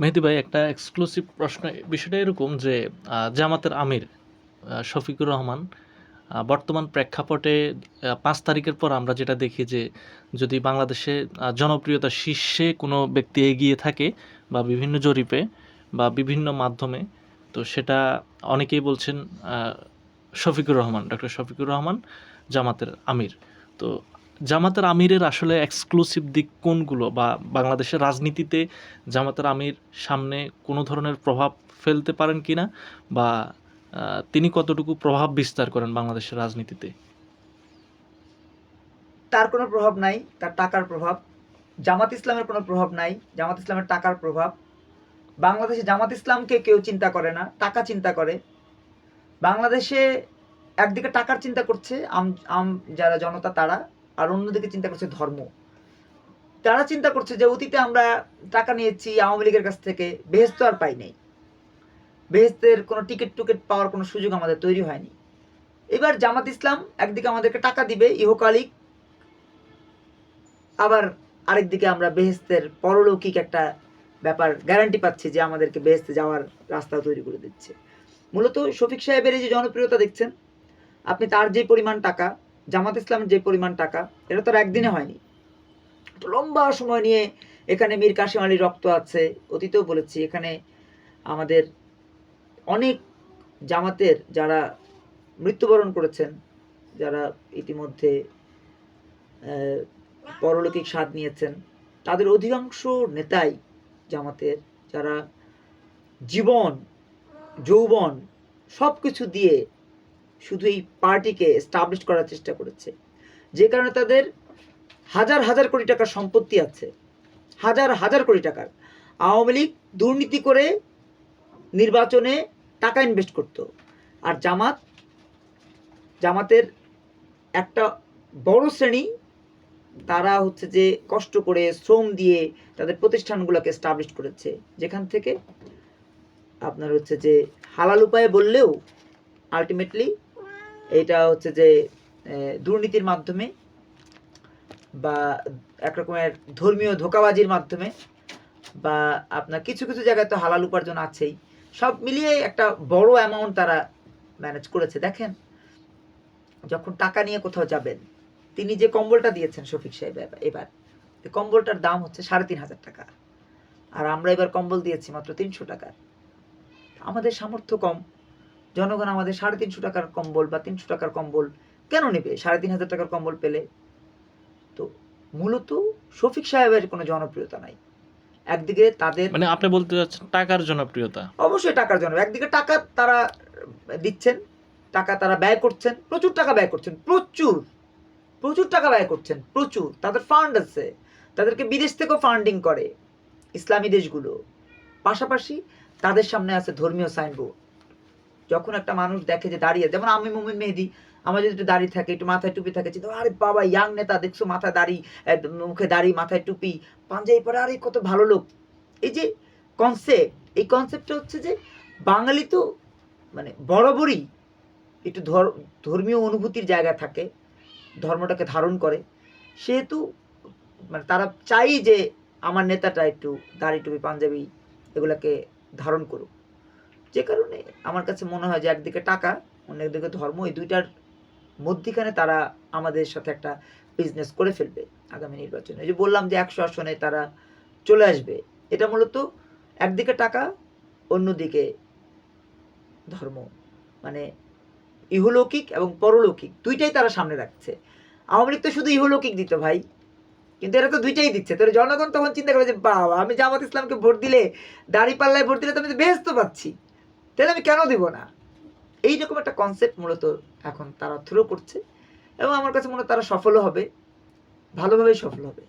মেহেদি ভাই, একটা এক্সক্লুসিভ প্রশ্ন, বিষয়টা এরকম যে জামাতের আমির শফিকুর রহমান বর্তমান প্রেক্ষাপটে পাঁচ তারিখের পর আমরা যেটা দেখি যে, যদি বাংলাদেশে জনপ্রিয়তা শীর্ষে কোনো ব্যক্তি এগিয়ে থাকে বা বিভিন্ন জরিপে বা বিভিন্ন মাধ্যমে, তো সেটা অনেকেই বলছেন শফিকুর রহমান ডক্টর শফিকুর রহমান, জামাতের আমির। তো জামাতের আমিরের আসলে এক্সক্লুসিভ দিক কোনগুলো? বা বাংলাদেশের রাজনীতিতে জামাতের আমির সামনে কোনো ধরনের প্রভাব ফেলতে পারেন কি না বা তিনি কতটুকু প্রভাব বিস্তার করেন বাংলাদেশের রাজনীতিতে? তার কোনো প্রভাব নাই, তার টাকার প্রভাব। জামাত ইসলামের কোনো প্রভাব নাই, জামাত ইসলামের টাকার প্রভাব। বাংলাদেশে জামাত ইসলামকে কেউ চিন্তা করে না, টাকা চিন্তা করে। বাংলাদেশে একদিকে টাকার চিন্তা করছে, আম আম, যারা জনতা, তারা। আর অন্যদিকে চিন্তা করছে ধর্ম। তারা চিন্তা করছে যে অতীতে আমরা টাকা নিয়েছি আওয়ামী লীগের কাছ থেকে, বেহেস্ত আর পাই নাই। বেহেস্তের কোনো টিকিট টুকিট পাওয়ার কোনো সুযোগ আমাদের তৈরি হয়নি। এবার জামাত ইসলাম একদিকে আমাদেরকে টাকা দিবে, ইহকালিক। আবার আরেকদিকে আমরা বেহেস্তের পরলৌকিক একটা ব্যাপার গ্যারান্টি পাচ্ছি যে আমাদেরকে বেহেস্তে যাওয়ার রাস্তা তৈরি করে দিচ্ছে। মূলত শফিক সাহেবের এই যে জনপ্রিয়তা দেখছেন, আপনি তার যে পরিমাণ টাকা জামাত ইসলামের যে পরিমাণ টাকা, এটা তো আর একদিনে হয়নি। তো লম্বা সময় নিয়ে এখানে মীর কাশিম আলীর রক্ত আছে। অতীতেও বলেছি, এখানে আমাদের অনেক জামাতের যারা মৃত্যুবরণ করেছেন, যারা ইতিমধ্যে পরলৌকিক স্বাদ নিয়েছেন, তাদের অধিকাংশ নেতাই জামাতের যারা জীবন, যৌবন সব কিছু দিয়ে শুধু এই পার্টিকে স্টাবলিশ করার চেষ্টা করেছে। যে কারণে তাদের হাজার হাজার কোটি টাকার সম্পত্তি আছে। হাজার হাজার কোটি টাকার। আওয়ামী লীগ দুর্নীতি করে নির্বাচনে টাকা ইনভেস্ট করত। আর জামাত, জামাতের একটা বড় শ্রেণি, তারা হচ্ছে যে কষ্ট করে শ্রম দিয়ে তাদের প্রতিষ্ঠানগুলোকে স্টাবলিশ করেছে। যেখান থেকে আপনার হচ্ছে যে হালাল উপায়ে বললেও আলটিমেটলি এটা হচ্ছে যে দুর্নীতির মাধ্যমে বা এক রকমের ধর্মীয় ধোকাবাজির মাধ্যমে বা আপনার কিছু কিছু জায়গায় তো হালাল উপার্জন আছেই। সব মিলিয়ে একটা বড় অ্যামাউন্ট তারা ম্যানেজ করেছে। দেখেন, যখন টাকা নিয়ে কোথাও যাবেন, তিনি যে কম্বলটা দিয়েছেন শফিক সাহেব এবার- কম্বলটার দাম হচ্ছে সাড়ে তিন হাজার টাকা। আর আমরা এবার কম্বল দিয়েছি মাত্র তিনশো টাকার। আমাদের সামর্থ্য কম। জনগণ আমাদের সাড়ে তিনশো টাকার কম্বল বা তিনশো টাকার কম্বল কেন নেবে? সাড়ে তিন হাজার টাকার কম্বল পেলে? তো মূলত শফিক সাহেবের কোনো জনপ্রিয়তা নাই। একদিকে তাদের মানে আপনি বলতে চাচ্ছেন টাকার জনপ্রিয়তা? অবশ্যই টাকার জন্য একদিকে টাকা তারা দিচ্ছেন টাকা তারা ব্যয় করছেন প্রচুর টাকা ব্যয় করছেন প্রচুর প্রচুর টাকা ব্যয় করছেন প্রচুর। তাদের ফান্ড আছে। তাদেরকে বিদেশ থেকেও ফান্ডিং করে ইসলামী দেশগুলো। পাশাপাশি তাদের সামনে আছে ধর্মীয় সাইনবোর্ড যখন একটা মানুষ দেখে যে দাঁড়িয়ে, যেমন আমি মুমিন মেহেদি, আমার যদি একটু দাড়ি থাকে, একটু মাথায় টুপি থাকে, চিন্তা, আরে বাবা ইয়াং নেতা, দেখছ মাথায় দাড়ি মুখে দাড়ি, মাথায় টুপি। পাঞ্জাবি পরে, আরে, কত ভালো লোক। এই যে কনসেপ্ট এই কনসেপ্টটা হচ্ছে যে বাঙালি তো মানে বরাবরই একটু ধর- ধর্মীয় অনুভূতির জায়গা থাকে, ধর্মটাকে ধারণ করে। সেহেতু মানে তারা চাই যে আমার নেতাটা একটু দাড়ি, টুপি, পাঞ্জাবি এগুলাকে ধারণ করুক। যে কারণে আমার কাছে মনে হয় যে একদিকে টাকা অন্যদিকে ধর্ম, এই দুইটার মধ্যিখানে তারা আমাদের সাথে একটা বিজনেস করে ফেলবে আগামী নির্বাচনে। যে বললাম যে একশো আসনে তারা চলে আসবে, এটা মূলত একদিকে টাকা, অন্যদিকে ধর্ম। মানে ইহলৌকিক এবং পরলৌকিক দুইটাই তারা সামনে রাখছে। আওয়ামী লীগ তো শুধু ইহলৌকিক দিত ভাই, কিন্তু এরা তো দুইটাই দিচ্ছে। তাহলে জনগণ তখন চিন্তা করে যে, বাবা, আমি জামাত ইসলামকে ভোট দিলে দাড়ি পাল্লায় ভোট দিলে তো আমি তো বেহেস্ত পাচ্ছি। তাহলে আমি কেন দিব না? এইরকম একটা কনসেপ্ট মূলত এখন তারা থ্রো করছে এবং আমার কাছে মনে হয় তারা সফলও হবে, ভালোভাবেই সফল হবে।